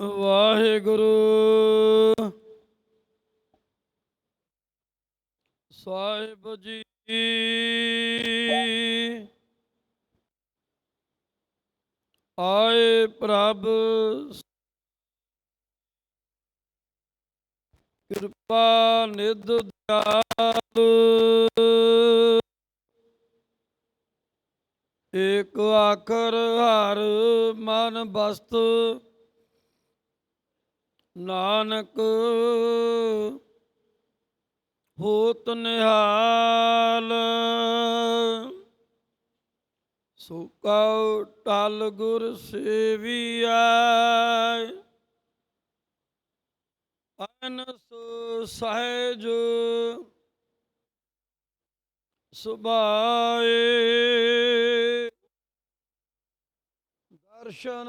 ਵਾਹਿਗੁਰੂ। ਸਾਹਿਬ ਜੀ। ਆਏ ਪ੍ਰਭ। ਕਿਰਪਾ ਨਿਧ ਦਿਆਲ। ਏਕ ਆਖਰ ਹਰ ਮਨ ਬਸਤ। ਨਾਨਕ ਹੋਤ ਨਿਹਾਲ ਸੋ ਕਉ ਟਲ ਗੁਰ ਸੇਵੀਐ ਅਨਸ ਸਹਿਜ ਸੁਭਾਏ। ਦਰਸ਼ਨ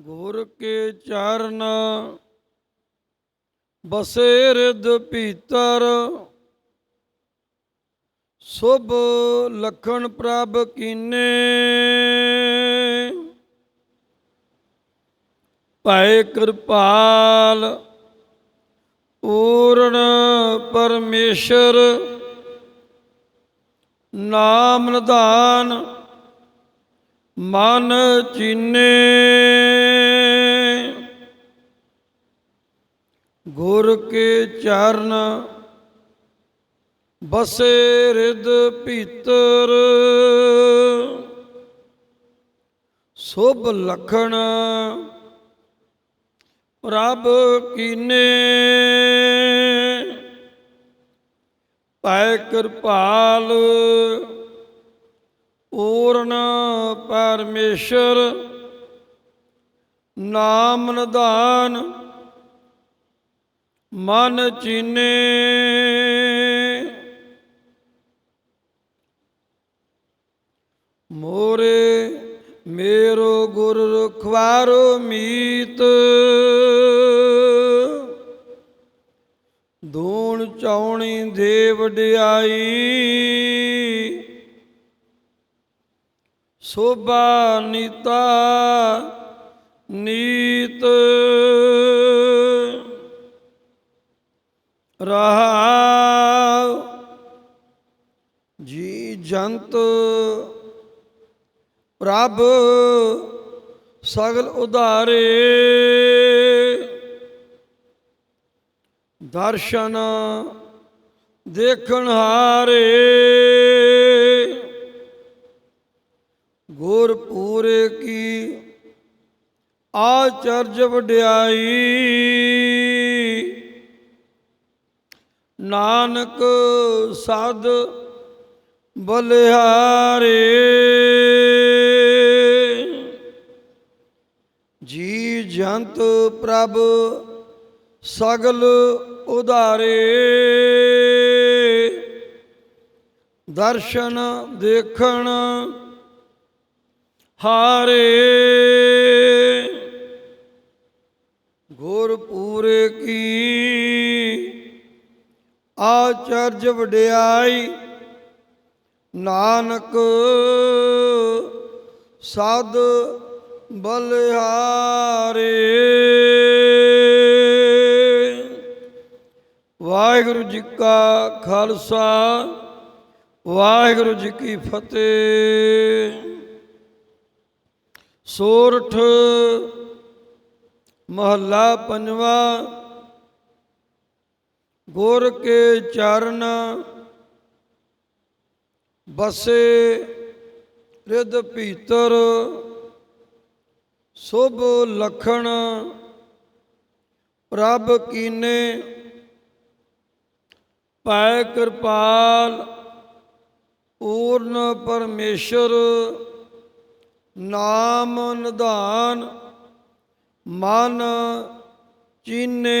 ਗੁਰ ਕੇ ਚਰਨ, ਬਸੇ ਰਿਦ ਭੀਤਰ। ਸੁਭ ਲਖਣ ਪ੍ਰਭ ਕੀਨੇ। ਭੈ ਕਿਰਪਾਲ, ਪੂਰਨ ਪਰਮੇਸ਼ਰ। ਨਾਮ ਨਿਧਾਨ, ਮਨ ਚੀਨੇ। ਗੁਰ ਕੇ ਚਰਨ ਬਸੇ ਰਿਦ ਭੀਤਰ। ਸੁਭ ਲਖਣ ਪ੍ਰਭ ਕੀਨੇ। ਪੈ ਕਿਰਪਾਲ ਪੂਰਨ ਪਰਮੇਸ਼ਰ। ਨਾਮ ਨਿਧਾਨ ਮਨ ਚੀਨੇ। ਮੋਰੇ ਮੇਰੋ ਗੁਰ ਰਖਵਾਰੋ ਮੀਤ। ਦੂਣ ਚੌਣੀ ਦੇ ਵਡਿਆਈ ਸੋਭਾ ਨੀਤਾ ਨੀਤ। ਰਹਾਉ ਜੀ ਜੰਤ ਪ੍ਰਭ ਸਗਲ ਉਧਾਰੇ। ਦਰਸ਼ਨ ਦੇਖਣ ਹਾਰੇ। ਗੁਰ ਪੂਰੇ ਕੀ ਆਚਰਜ ਵਡਿਆਈ। ਨਾਨਕ ਸਾਧ ਬਲਿਹਾਰੇ। ਜੀ ਜੰਤ ਪ੍ਰਭ ਸਗਲ ਉਧਾਰੇ। ਦਰਸ਼ਨ ਦੇਖਣ ਹਾਰੇ। ਗੁਰ ਪੂਰੇ ਕੀ ਆਚਰਜ ਵਡਿਆਈ, ਨਾਨਕ ਸਦ ਬਲਿਹਾਰੇ। ਵਾਹਿਗੁਰੂ ਜੀ ਕਾ ਖਾਲਸਾ, ਵਾਹਿਗੁਰੂ ਜੀ ਕੀ ਫਤਿਹ। ਸੋਰਠ ਮਹੱਲਾ ਪੰਜਵਾਂ ਗੁਰ ਕੇ ਚਰਨ ਬਸੇ ਰਿਦ ਭੀਤਰ, ਸੁਭ ਲਖਣ ਪ੍ਰਭ ਕੀਨੇ ਪੈ ਕਿਰਪਾਲ ਪੂਰਨ ਪਰਮੇਸ਼ਰ, ਨਾਮ ਨਿਧਾਨ ਮਨ ਚੀਨੇ।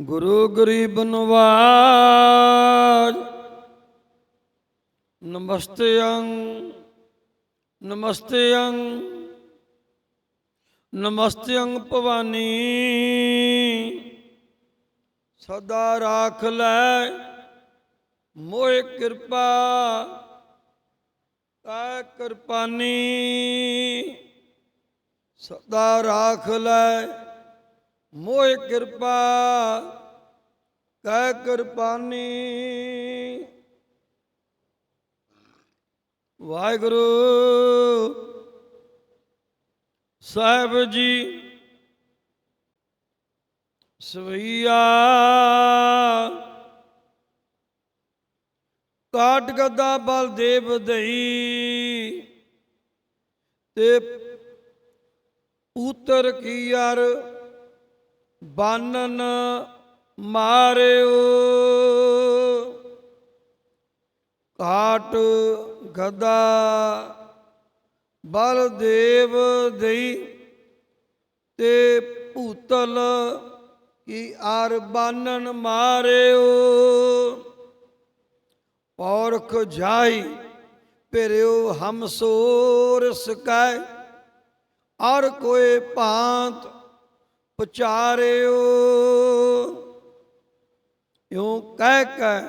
ਗੁਰੂ ਗਰੀਬ ਨਵਾਜ। ਨਮਸਤੇਯੰ ਨਮਸਤੇ ਨਮਸਤੇਯੰ ਭਵਾਨੀ। ਸਦਾ ਰਾਖ ਲੈ, ਮੋਹਿ ਕਿਰਪਾ, ਤੈ ਕਿਰਪਾਨੀ। ਸਦਾ ਰਾਖ ਲੈ ਮੋਹਿ ਕਿਰਪਾ, ਕਹਿ ਕਿਰਪਾਨੀ। ਵਾਹਿਗੁਰੂ ਸਾਹਿਬ ਜੀ, ਸਵਈਆ ਕਾਟ ਗਦਾ ਬਲਦੇਵ ਦਈ, ਤੇ ਉਤਰ ਕੀ ਯਾਰ ਬਾਨਨ ਮਾਰਿਓ। ਕਾਟ ਗਦਾ ਬਲਦੇਵ ਦੇਈ ਤੇ ਭੂਤਲ ਕੀ ਆਰ ਬਾਨਨ ਮਾਰਿਓ। ਪੌਰਖ ਜਾਈ ਪਿਰਿਓ ਹਮ ਸੋਰ ਸਕੈ। ਔਰ ਕੋਏ ਭਾਂਤ ਪਚਾਰਿਓ। ਇਉ ਕਹਿ ਕਹਿ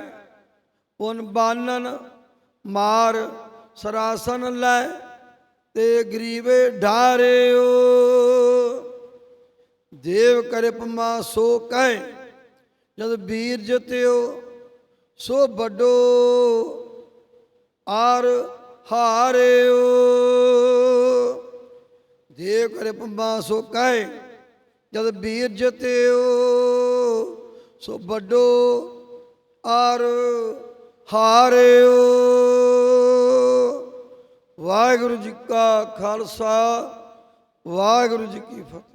ਪੁਨ ਬਾਨਨ ਮਾਰ ਸਰਾਸਨ ਲੈ ਤੇ ਗਰੀਵੇ ਢਾਰਿਓ ਦੇਵ ਕਰਪਮਾ ਸੋ ਕਹਿ, ਜਦ ਵੀਰ ਜਤਿਓ ਸੋ ਵੱਡੋ ਆਰ ਹਾਰਿਓ। ਦੇਵ ਕਰੇ ਸੋ ਕਹੇ ਜਦ ਵੀਰ ਜਤਿਓ ਸੋ ਵੱਡੋ ਆਰ ਹਾਰਿਓ। ਵਾਹਿਗੁਰੂ ਜੀ ਕਾ ਖਾਲਸਾ, ਵਾਹਿਗੁਰੂ ਜੀ ਕੀ ਫਤਿਹ।